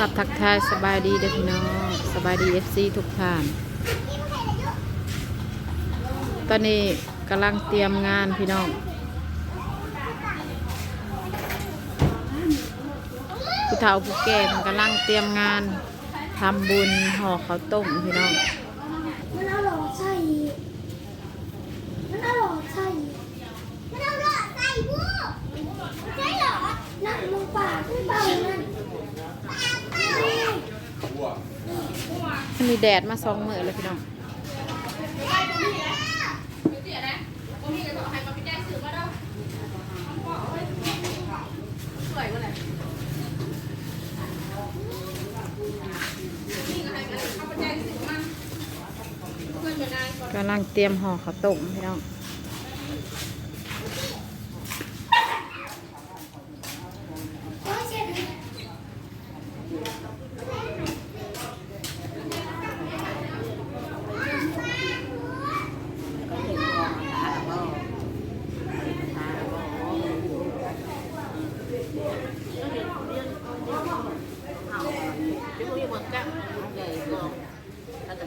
รับทักทายสบายดีเด้อพี่น้องสบายดีเอฟซีทุกท่าน ตอนนี้กำลังเตรียมงานพี่น้องผู้เฒ่าผู้แก่กำลังเตรียมงานทำบุญห่อข้าวต้มพี่น้องมันอาหลอดใส่มันอาหลอดใส่มันอาหลอดใส่บูใช่หรอนั่งลงป่ากขึ้นเบานั่น มันมีแดดมาสองมือเลยพี่น้องกำลังเตรียมห่อข้าวต้มพี่น้อง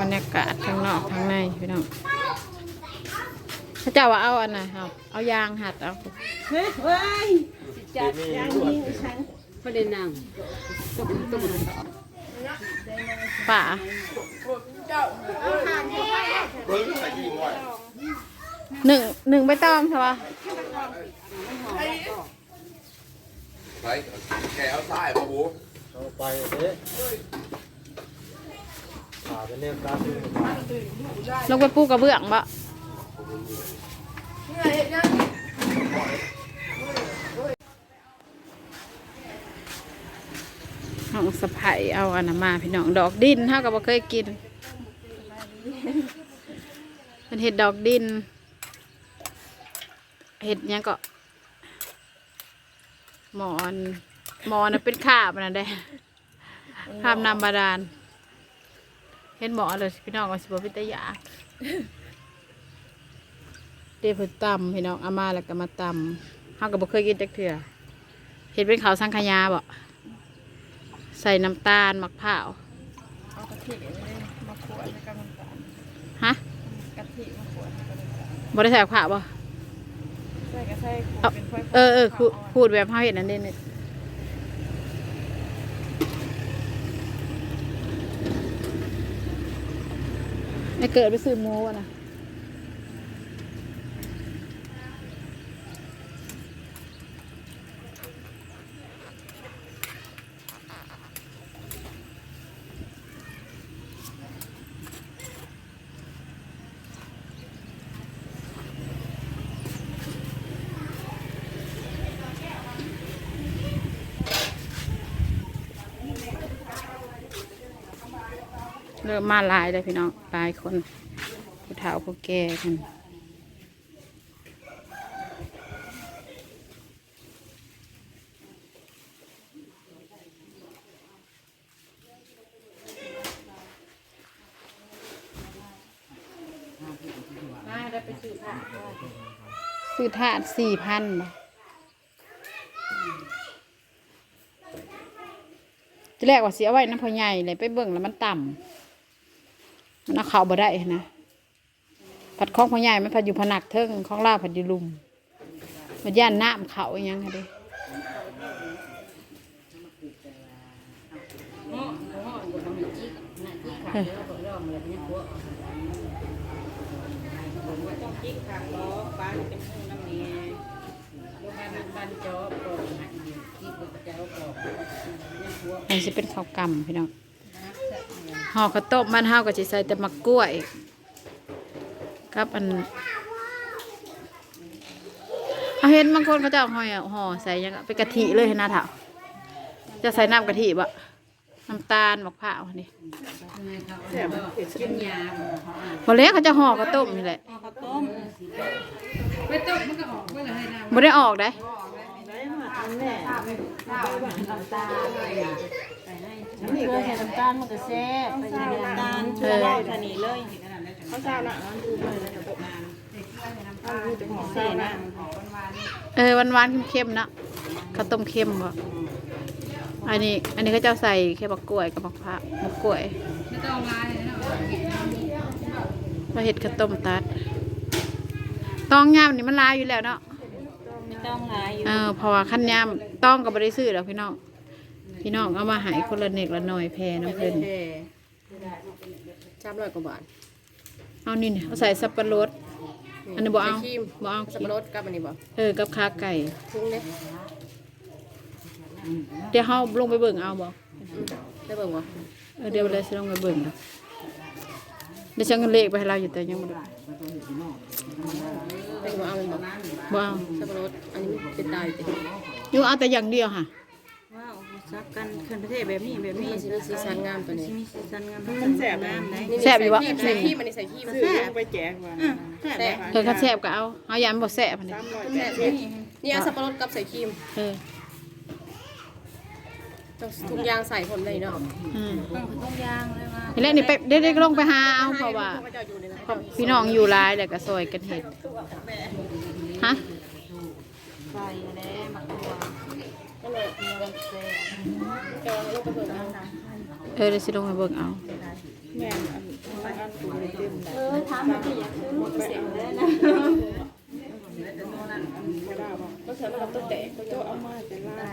บรรยากาศข้างนอกข้างในพี่น้องพระเจ้าว่าเอาอันไหนครับเอายางหัดเอาเฮ้ยเว้ยจัดอย่างนี้ฉันไม่ได้นั่งต้องต้องป่าหนึ่งหนึ่งใบตองใช่ปะไปแกเอาทรายมาบูเอาไปเด้ ขาเป็นเนี่ยตาตื่นมาลงไปปูกระเบื้องบะห้องสะไผ่เอาอันนั้นมาพี่น้องดอกดินเท่ากับบ่เคยกินเป็นเห็ดดอกดิน เห็ดหยังก็หมอนหมอนเป็นขาบนะได้ข้าบนำบาดาล เห็นหมอเลยพี่น้องว่าสิบพิตยากเดี๋ยวเพิ่นตำพี่น้องเอามาแล้วก็มาตำเฮาก็บ่เคยกินจักเทื่อเห็ดเป็นข้าวสังขยาบ่ใส่น้ำตาลมะพร้าวเอากะทิเลยมาขวดแล้วก็น้ำตาลฮะกะทิมาขวดแล้วก็น้ำตาลบ่ได้ใส่มะพร้าวบ่ใส่ก็ใส่ขวเอาดเป็นถ้วยเออเออขูดขูดแบบเฮาเห็ดนั่นเด้เนี่ย ไอ้เกิดไปซื้อหมูวะนะ เริ่มมาหลายเลยพี่น้องหลายคนผู้เฒ่าผู้แก่กันซื้อถาดสี่พันบ่ที่แรกว่าเสียไว้น้ำพอใหญ่เลยไปเบิ่งแล้วมันต่ำ มันเอาเขาบ่ได้นะผัดของพอใหญ่มันผัดอยู่ผนักเทิงของลาวผัดอยู่ลุมมันย่านน้ำเขาอหยังไงเด้ห้องห้องบนห้องจิกน่ะจิกขาดแล้วก็ร้องเลยเนี่ยพวกจิกขาล้อป้าเป็นหูน้ำเนียลูกบ้านนั้นบ้านจอบก่อนนะจิกกับเจ้าก็เนี่ยพวกอันสิเป็นข้าวกำพี่น้อง ห่อข้าวต้มมันเฮาก็สิใส่แต่มะกล้วยกับอันเอาเห็นบางคนเขาจะเอาหอยห่อใส่ยังอะเป็นกะทิเลยเห็นหน้าเถาจะใส่น้ำกะทิบะน้ำตาลมะพร้าวนี่กินยาพอแล้วเขาจะห่อกระต้มนี่แหละข้าวต้มไปต้มมันก็ออกเมื่อไหร่นะไม่ได้ออกได้ นี่ก็ใส่น้ำตาลมันก็แซ่บไปอย่างนี้ตาลช่วยเราทานี่เลยข้าวเช้าละน้ำดูเลยแล้วตกนานข้าวจะหอมใส่นะเออหวานๆเค็มๆเนาะข้าวต้มเค็มบ่อันนี้ อันนี้เขาจะเอาใส่แค่บักกล้วยกับมะพร้าวมะกล้วยไม่ต้องลายเลยนะมาเห็ดข้าวต้มตัดต้องยามนี่มันลายอยู่แล้วเนาะไม่ต้องลายอยู่เออเพราะว่าขั้นยามต้องกับบริซื้อแล้วพี่น้อง พี่น้องเอามาใหายคนละเน็กละหน่อยแพรน้ำเพิ่นสามร้อยกว่าบาทเอานี่เนี่ยเอาใส่สับปะรด อันนี้บ่เอาใส่ครีมบ่เอาสับปะรดกับอันนี้บ่เออกับขาไก่ ทุ่งเด้เดี๋ยวเฮาลงไปเบิ่งเอาบ่ได้เบิ่งบ่เออเดี๋ยวเลยสิลงไปเบิ่งเอาเดี๋ยวฉันเงินเลขไปให้เราอยู่แต่ยังบ่ได้เป็นบ่เอาเลยบ่บ่เอาสับปะรดอันนี้เป็นตายติอยู่เอาแต่อย่างเดียวค่ะว้าว ซับกันเคลื่อนประเทศแบบนี้แบบนี้มันสิมีสีสันงามตัวนี้มีสีสันงามมันแสบน้ำไหนแซ่บอยู่บ่ใส่ครีมอันนี้ใส่ครีมซื้อไปแจกว่ะแสบเออคันแซ่บก็เอาเอายามบ่แซ่บอันนี้สามร้อยแซ่บนี่นี่เอาสับปะรดกับใส่ครีมเออต้องทุกอย่างใส่ผลเลยเนาะอืมต้องยางเลยว่านี่แหละนี่ไปเด็กๆลงไปหาเอาเพราะว่าพระเจ้าอยู่ในนั้นเพราะพี่น้องอยู่หลายแล้วก็ซอยกันเฮ็ดฮะ ใส่แล้วหมัก เอลูกกระเบื้อเอาเออเดี๋ยวสิลงไปเบิ่งเอาแม่อันอันตัวเต็มเลยเออถามมันจะอยากซื้อเสียงเลยนะก็เธอมากับตุ๊กแตกเจ้าเอามาแต่ไล่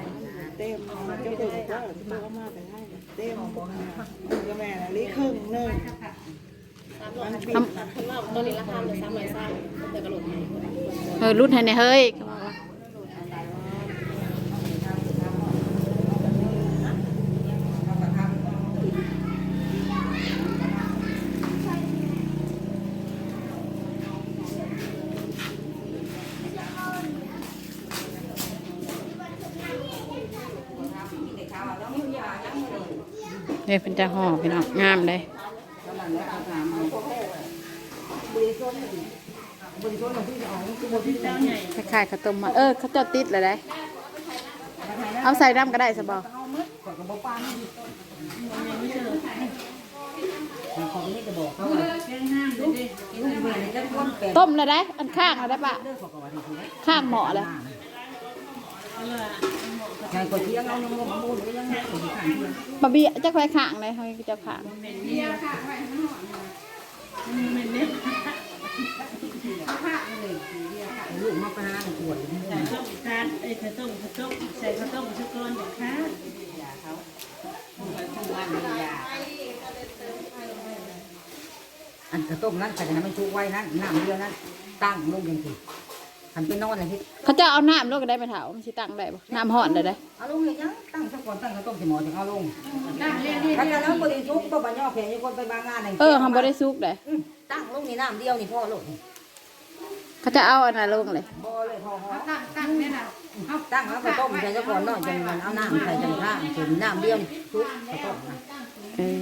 เต็มเจ้าเบิ่งว่าเจ้าเอามาแต่ไล่เต็มก็แม่ลีครึ่งนึงสามร้อดทั้งนอกตัวนี้ราคาเลยสามร้อยสามแต่กระโดดไทยเออรุ่นให้ในเฮ้ย เนี่ยเป็นจะห่อพี่น้องงามเลยคล้ายๆข้าวต้มมาเออเขาวเจะติดเลยได้เอาใส่น้ำก็ได้สบอต้มเลยได้ อันข้างเลยได้ปะข้างเหมาะเลย งานก๋วยเตี๋ยวเอาน้ำมันมูนก็ยังก๋วยเตี๋ยวข้างเที่ยงบะเบียจะคอยข้างเลยเขาจะข้างลูกมาปลาขวดการไอ้ข้าวต้มข้าวต้มใส่ข้าวต้มชุกรอนเด็กค่ะอันกระต้มนั้นใส่น้ำมันชุกไว้นั้นน้ำเดียวนั้นตั้งลงยังสิหันไปนอนเลยที่เขาจะเอาน้ำลงก็ได้ไหมเถามันสิตั้งได้ปะน้ำห่อนเลยได้ เอาลงเลยยังตั้งสักก่อนตั้งกระต้มสมอถึงเอาลงถ้าจะแล้วบริสุทธิ์ก็บ่ย่อแขนยังคนไปบางงานเออทำบริสุกเลยตั้งลงนี่น้ำเดียวนี่พ่อลงเขาจะเอาอันนั้นลงเลยบ่เลยพ่อตั้งตั้งเนี่ยนะตั้งแล้วกระต้มใส่ซะก่อนเนาะจังมันเอาน้ำใส่จังข้างส่วนน้ำเดียวนี่ชุกกระต้มนะเออ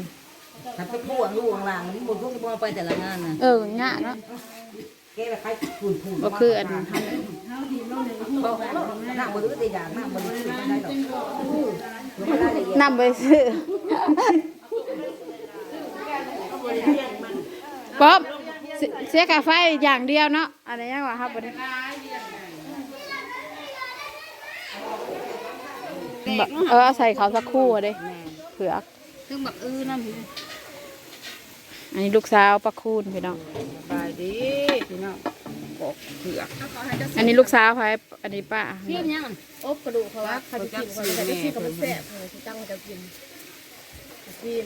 ถ้าไปพ่วงลูกหลังมันบ่ทุกที่พ่อไปแต่ละงานนะเออง่ายเนาะแกแบบใครพูนพูนก็คืออันทบอกแล้วน้ำบ่ดื้อแต่อย่างน้ำบ่ดื้อไม่ได้ดอกไม่ได้ละเอียดำน้ำบริสุทธิ์ป๊อบเสเสียกาไฟอย่างเดียวเนาะอะไรยังวะครับบริเออเอาใส่เขาสักครู่อะเด้เผือกคือบักอื้อนั่นอันนี้ลูกสาวปลาคูนพี่น้องบายดีพี่น้อง บอกเผือกอันนี้ลูกสาวใครอันนี้ป้าเพี้ยนยังอบกระดูกเขาว่าเขาจะกินเขาจะกินเขาไม่แซ่บเขาจะตั้งจะกินกิน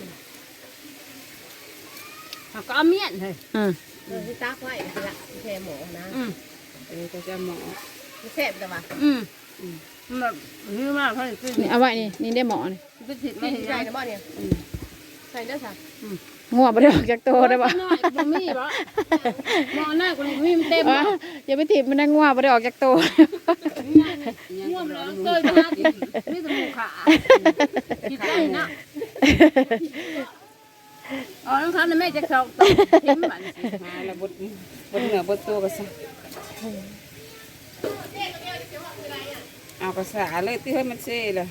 เขาก็เอาเมียนเลยอืมเออที่ตักไว้ละแค่หมูนะอืมอันนี้ก็จะหมอที่แซ่บแต่ว่าอืมแบบนี่มากเขาจะนี่เอาไว้นี่นี่ได้หมอนี่ไปถิดไม่ที่เห็นใส่นะบ่เนี่ยใส่ได้สักฮ งัวบ่ได้ออกจากโตได้บ่น้อยบ่มีบ่หมอหน้ากูนี่มีมันเต็มอ๋ออย่าไปถีบมันนะงัวบ่ได้ออกจากโตง่วงแล้วเตยมาดิมีแต่หมูขาคิดได้นะอ๋อต้องทำในแม่จะเขาทิ้งบันมาแล้วบดบดเหนือบดตัวก็ซะเอาภาษาเลยที่ให้มันเซ่เล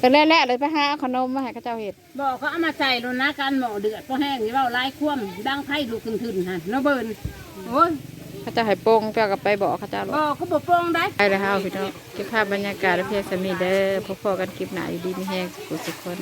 ยก็แล้วๆเลยไปหาเอาขนมมาให้เขาเจ้าเฮ็ดบอกเขาเอามาใส่ลงนะกันหมอเดือดพอแห้งนี่เว่าไล่คว่ำดังไพ่ลูกขึ้นๆฮะเนาะเบิร์นโอ้ยเขาเจ้าให้โป่งเจ้าก็ไปบอกเขาเจ้าหรบอกอกเขาบอกโปรงได้ไปแล้วเฮาพี่น้องเก็บภาพบรรยากาศและเพียงสมีเด้อพบๆกันคลิปหน้าอยู่ดีมีแฮงสุขสุขคน